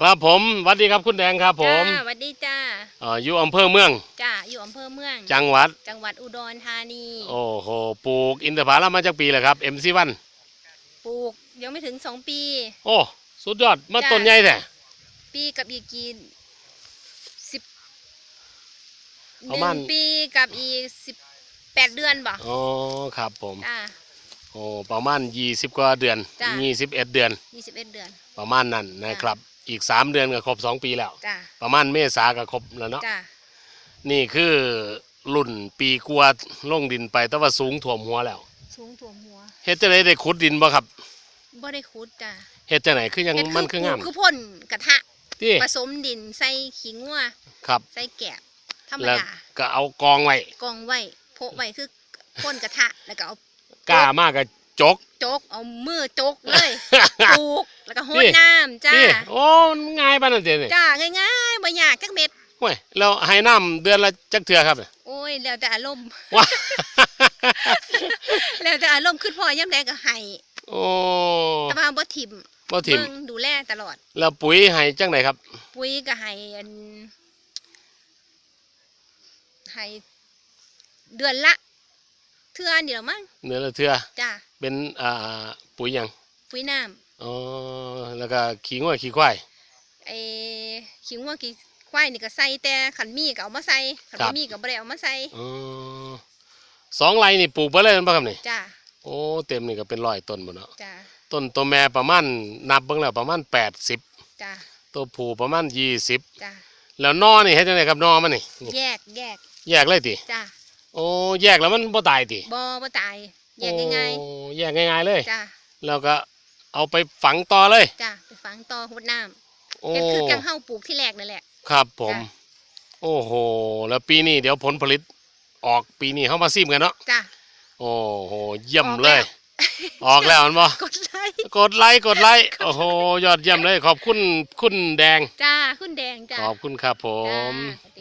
ครับผมสวัสดีครับคุณแดงครับผมจ้าสวัสดีจ้าเอ่ออยู่อำเภอเมือง จ้าอยู่อำเภอเมือง จังหวัด จังหวัดอุดรธานีโอ้โห ปลูกอินทผลัมมาจากปีแล้วครับเอ็มซีวันปลูกยังไม่ถึงสองปี โอ้ สุดยอด มาจ้ะ ต้นใหญ่แท้ปีกับอีกกี่สิบประหมาณนึ่งปีกับอีกสิบแปดเดือนบ่อ๋อ ครับผม จ้า โอ้ ประมาณ 20 กว่าเดือน จ้ะ 21 เดือน ยี่สิบเอ็ดเดือน ประมาณนั้นนะครับ อีก3เดือนก็ครบ2ปีแล้ว จ้าประมาณเมษาก็ครบแล้วเนาะ จ้านี่คือรุ่นปีกลัวาลงดินไปแต่ว่าสูงถ่วมหัวแล้วสูงถ่วมหัวเฮ็ดจังไดได้ขุดดินบ่ครับบ่ได้ขุดจ้าเฮ็ดจังไดคือยังเฮ็ดมันคืองามปลูกคือพ่นกระทะ ที่ผสมดินใส่ขิงวัวครับ ใส่แกบธรรมแล้วดาก็เอากองไว้กองไว้โพะไว้คือพ่นกระทะแล้วก็เอากล้ามากก็จก จก เอามือจกเลยปลูกแล้วก็โหดนี่น้ำจ้านี่โอ้มันง่ายปานนั้นเด้นี่จ้าง่ายๆบ่ยากจักเม็ดโอ้ยแล้วให้น้ำเดือนละจักเทื่อครับเนี่ยโอ้ยแล้วแต่อารมณ์ว้าแล้วแต่อารมณ์ขึ้นพอย่ำแดงก็ให้โอ้แต่ว่าบ่ถิ่มบ่ถิ่มเบิ่งดูแลตลอด แล้วปุ๋ยให้จังไดครับ ปุ๋ยก็ให้อันให้เดือนละ เทื่อเดียวมั้งเดือนละเทื่อจ้าเป็นอ่าปุ๋ยหยังปุ๋ยน้ำอ๋อแล้วก็ขี้งัวขี้ควายไอ้ขิงว่ากี่ควายนี่ก็ใส่แต่ขันมีก็เอามาใส่ขันครับ่บมีก็บ่ได้เอามาใส่อ๋อสองไร่นี่ปลูกไปเลยแม่นบ่ครับนี่จ้าโอ้เต็มนี่ก็เป็นร้อยต้นบ่เนาะจ้าต้นตัวแม่ประมาณนับเบิ่งแล้วประมาณ80จ้าตัวผู้ประมาณ20จ้าแล้วนอนี่เฮ็ดจังไดครับนอมันนี่นี่แยกแยกแยกเลยติจ้า โอ้แยกแล้วมันบ่ตายติบ่บ่ตายแยกง่ายโอ้แยกง่ายๆเลย ๆจ้าแล้วก็เอาไปฝังต่อเลย จ้าไปฝังต่อหดน้ำโอ้เฮ็ดคือจังเฮาปลูกที่แรกนั่นแหละ ครับผม จ้ะ โอ้โห แล้วปีนี้เดี๋ยวผลผลิตออกปีนี้เข้ามาซิมกันเนาะ จ้าโอ้โห เยี่ยมออกเลยแล้วออกแล้วมันบ่ กดไลค์กดไลค์กดไลค์ โอ้โห ยอดเยี่ยมเลย ขอบคุณคุณแดง จ้าคุณแดงจ้าขอบคุณครับผจ้มา